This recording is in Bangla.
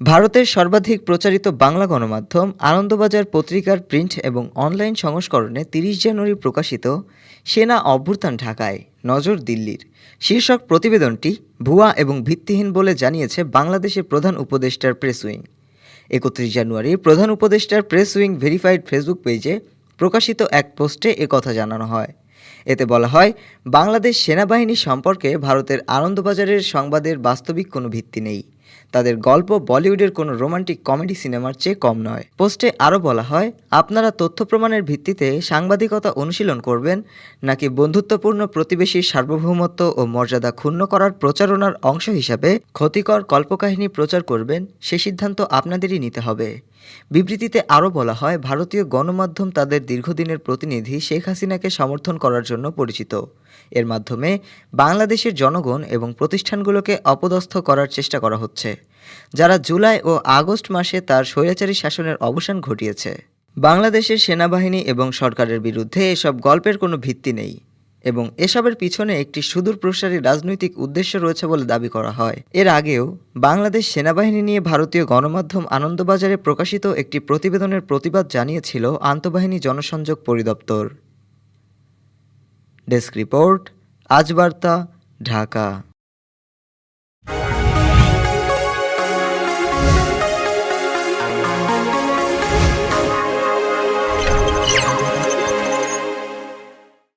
ভারতের সর্বাধিক প্রচারিত বাংলা গণমাধ্যম আনন্দবাজার পত্রিকার প্রিন্ট এবং অনলাইন সংস্করণে তিরিশ জানুয়ারি প্রকাশিত সেনা অভ্যুত্থান ঢাকায় নজর দিল্লির। শীর্ষক প্রতিবেদনটি ভুয়া এবং ভিত্তিহীন বলে জানিয়েছে বাংলাদেশের প্রধান উপদেষ্টার প্রেস উইং। একত্রিশ জানুয়ারি প্রধান উপদেষ্টার প্রেস উইং ভেরিফাইড ফেসবুক পেজে প্রকাশিত এক পোস্টে কথা জানানো হয়। এতে বলা হয়, বাংলাদেশ সেনাবাহিনী সম্পর্কে ভারতের আনন্দবাজারের সংবাদের বাস্তবিক কোনো ভিত্তি নেই। তাদের গল্প বলিউডের কোনো রোমান্টিক কমেডি সিনেমার চেয়ে কম নয়। পোস্টে আরও বলা হয়, আপনারা তথ্য প্রমাণের ভিত্তিতে সাংবাদিকতা অনুশীলন করবেন নাকি বন্ধুত্বপূর্ণ প্রতিবেশীর সার্বভৌমত্ব ও মর্যাদা ক্ষুণ্ণ করার প্রচারণার অংশ হিসাবে ক্ষতিকর কল্পকাহিনী প্রচার করবেন সে সিদ্ধান্ত আপনাদেরই নিতে হবে। বিবৃতিতে আরও বলা হয়, ভারতীয় গণমাধ্যম তাদের দীর্ঘদিনের প্রতিনিধি শেখ হাসিনাকে সমর্থন করার জন্য পরিচিত। এর মাধ্যমে বাংলাদেশের জনগণ এবং প্রতিষ্ঠানগুলোকে অপদস্থ করার চেষ্টা করা হচ্ছে। যারা জুলাই ও আগস্ট মাসে তার স্বৈরাচারী শাসনের অবসান ঘটিয়েছে। বাংলাদেশের সেনাবাহিনী এবং সরকারের বিরুদ্ধে এসব গল্পের কোনো ভিত্তি নেই এবং এসবের পিছনে একটি সুদূরপ্রসারী রাজনৈতিক উদ্দেশ্য রয়েছে বলে দাবি করা হয়। এর আগেও বাংলাদেশ সেনাবাহিনী নিয়ে ভারতীয় গণমাধ্যম আনন্দবাজারে প্রকাশিত একটি প্রতিবেদনের প্রতিবাদ জানিয়েছিল আন্তঃবাহিনী জনসংযোগ পরিদপ্তর। ডেস্ক রিপোর্ট আজ বার্তা ঢাকা।